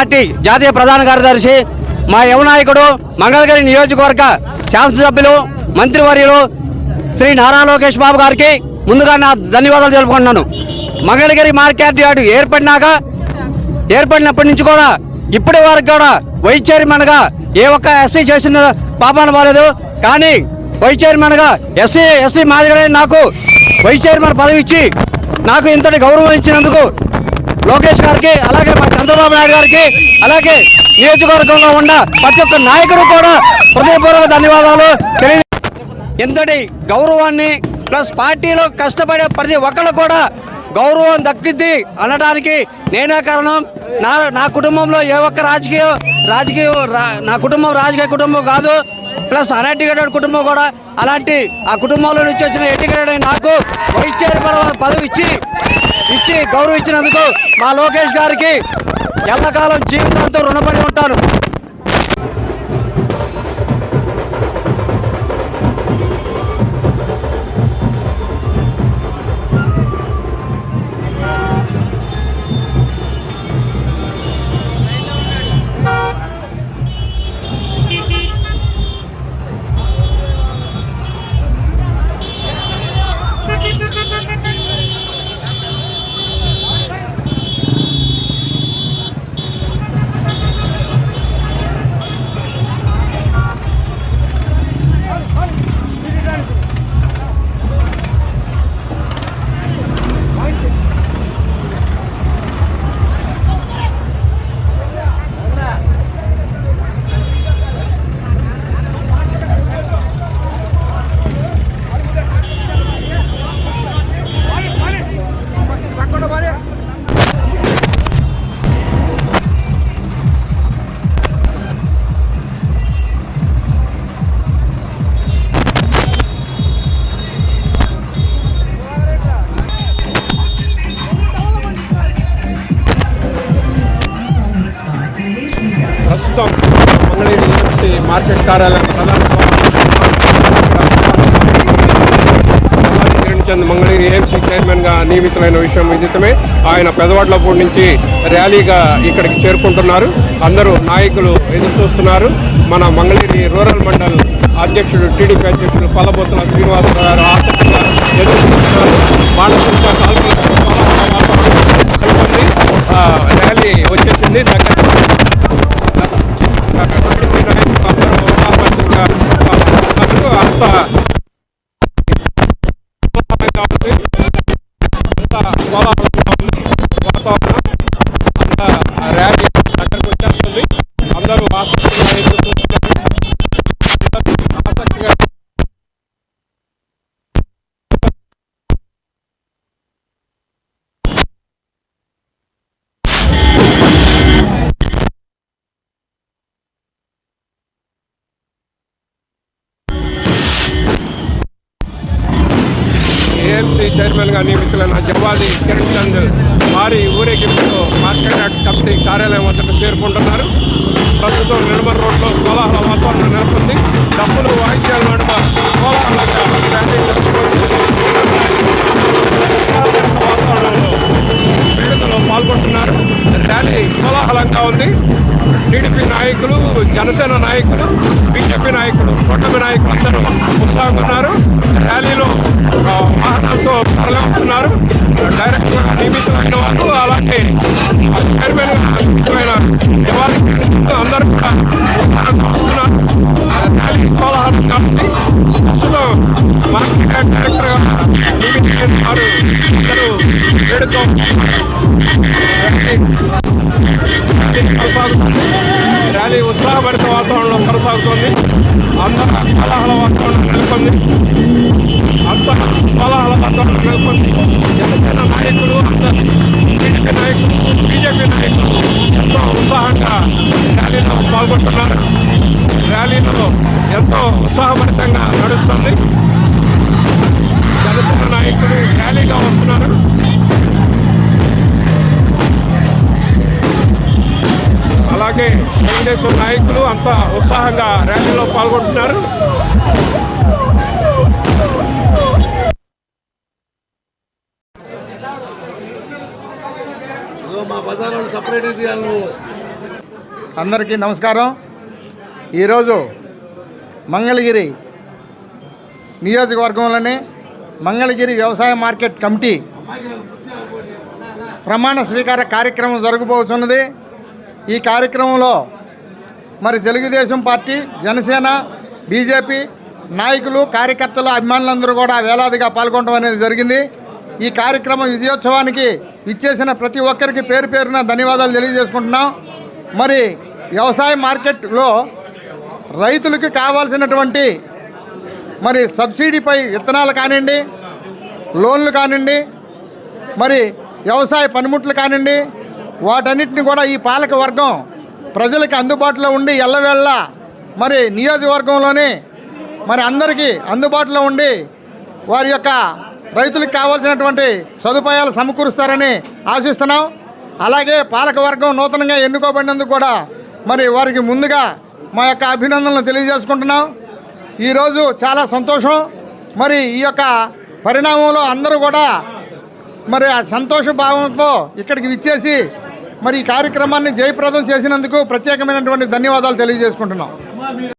Party జాతీయ ప్రధాన కార్యదర్శి మా యువ నాయకుడు మంగళగిరి నియోజకవర్గ శాసనసభ్యులు మంత్రివర్యులు శ్రీ నారా లోకేష్ బాబు గారికి ముందుగా నా ధన్యవాదాలు తెలుపుకుంటున్నాను. మంగళగిరి మార్కెట్ యార్డు ఏర్పడినాక ఏర్పడినప్పటి నుంచి కూడా ఇప్పటి వరకు కూడా వైస్ చైర్మన్గా ఏ ఒక్క ఎస్సీ చేసిన పాపాన పోలేదు కానీ వైస్ చైర్మన్గా ఎస్సీ ఎస్సీ మాదిరిగానే నాకు వైస్ చైర్మన్ పదవి ఇచ్చి నాకు ఇంతటి గౌరవం ఇచ్చినందుకు లోకేష్ గారికి అలాగే మా చంద్రబాబు నాయుడు గారికి అలాగే నియోజకవర్గంలో ఉన్న ప్రతి ఒక్క నాయకుడు కూడా హృదయపూర్వక ధన్యవాదాలు తెలియ ఇంతటి గౌరవాన్ని ప్లస్ పార్టీలో కష్టపడే ప్రతి ఒక్కరు కూడా గౌరవం దక్కిద్ది అనడానికి నేనే కారణం. నా నా కుటుంబంలో ఏ ఒక్క రాజకీయ రాజకీయ రా- నా కుటుంబం రాజకీయ కుటుంబం కాదు. ప్లస్ అన్ఎడ్యుకేటెడ్ కుటుంబం కూడా అలాంటి ఆ కుటుంబంలో నుంచి వచ్చిన ఎడ్యుకేటెడ్ నాకు వైస్ చైర్మన్ పదవి ఇచ్చి ఇచ్చి గౌరవించినందుకు మా లోకేష్ గారికి ఎల్లకాలం జీవితాంతం రుణపడి ఉంటాను. మార్కెట్ కార్యాలయం ప్రధాన చంద్ మంగళగిరి ఏఎంసీ చైర్మన్గా నియమితులైన విషయం విదితమే. ఆయన పెదవాడ్లపూడి నుంచి ర్యాలీగా ఇక్కడికి చేరుకుంటున్నారు. అందరూ నాయకులు ఎదురు చూస్తున్నారు మన మంగళగిరి రూరల్ మండల్ అధ్యక్షుడు టీడీపీ అధ్యక్షుడు పల్లబోతుల శ్రీనివాసరావు గారు ఆసక్తిగా ఎదురు చూస్తున్నారు మానసిక ఏఎంసీ చైర్మన్గా నియమితులైన జవాది కిరణ్ చంద్ వారి ఊరేగింపుతో మార్కెట్ కమిటీ కార్యాలయం వద్దకు చేరుకుంటున్నారు. ప్రస్తుతం నిర్మల్ రోడ్లో కోలాహల వాతావరణం నెలకొంది. డబ్బులు వాయిద్యాలు జనసేన నాయకులు బీజేపీ నాయకులు కూటమి నాయకులు అందరూ ఉత్సాహంగా ఉన్నారు. ర్యాలీలో వాహనాలతో తరలిస్తున్నారు. డైరెక్ట్గా నియమితమైన వాళ్ళు అలాగే చైర్మన్ నియమితులైన జవాన్లు అందరూ కూడా ర్యాలీ కోలాహలం కలిసి అసలు మార్కెట్ డైరెక్టర్గా నియమితులైన వారు అందరూ వేడుకో అందరూ కోలాహల వాతావరణం నెలకొంది అంత కోలాహల వాతావరణం నెలకొంది జనసేన నాయకులు అందరూ టీడీపీ నాయకులు బీజేపీ నాయకులు ఎంతో ఉత్సాహంగా ర్యాలీలో పాల్గొంటున్నారు ర్యాలీలో ఎంతో ఉత్సాహభరితంగా నడుస్తుంది జనసేన నాయకులు ర్యాలీగా వస్తున్నారు అలాగే తెలుగుదేశం నాయకులు అంతా ఉత్సాహంగా ర్యాలీలో పాల్గొంటున్నారు. అందరికీ నమస్కారం. ఈరోజు మంగళగిరి నియోజకవర్గంలోని మంగళగిరి వ్యవసాయ మార్కెట్ కమిటీ ప్రమాణ స్వీకార కార్యక్రమం జరగబోతున్నది. ఈ కార్యక్రమంలో మరి తెలుగుదేశం పార్టీ జనసేన బీజేపీ నాయకులు కార్యకర్తలు అభిమానులందరూ కూడా వేలాదిగా పాల్గొనడం అనేది జరిగింది. ఈ కార్యక్రమం విజయోత్సవానికి ఇచ్చేసిన ప్రతి ఒక్కరికి పేరు పేరున ధన్యవాదాలు తెలియజేసుకుంటున్నాం. మరి వ్యవసాయ మార్కెట్లో రైతులకు కావాల్సినటువంటి మరి సబ్సిడీపై విత్తనాలు కానివ్వండి లోన్లు కానివ్వండి మరి వ్యవసాయ పనిముట్లు కానివ్వండి వాటన్నిటిని కూడా ఈ పాలక వర్గం ప్రజలకు అందుబాటులో ఉండి ఎల్లవేళ్ళ మరి నియోజకవర్గంలోని మరి అందరికీ అందుబాటులో ఉండి వారి యొక్క రైతులకు కావాల్సినటువంటి సదుపాయాలు సమకూరుస్తారని ఆశిస్తున్నాం. అలాగే పాలకవర్గం నూతనంగా ఎన్నుకోబడినందుకు కూడా మరి వారికి ముందుగా మా యొక్క అభినందనలు తెలియజేసుకుంటున్నాం. ఈరోజు చాలా సంతోషం. మరి ఈ యొక్క పరిణామంలో అందరూ కూడా మరి ఆ సంతోష భావంతో ఇక్కడికి విచ్చేసి మరి ఈ కార్యక్రమాన్ని జయప్రదం చేసినందుకు ప్రత్యేకమైనటువంటి ధన్యవాదాలు తెలియజేసుకుంటున్నాం.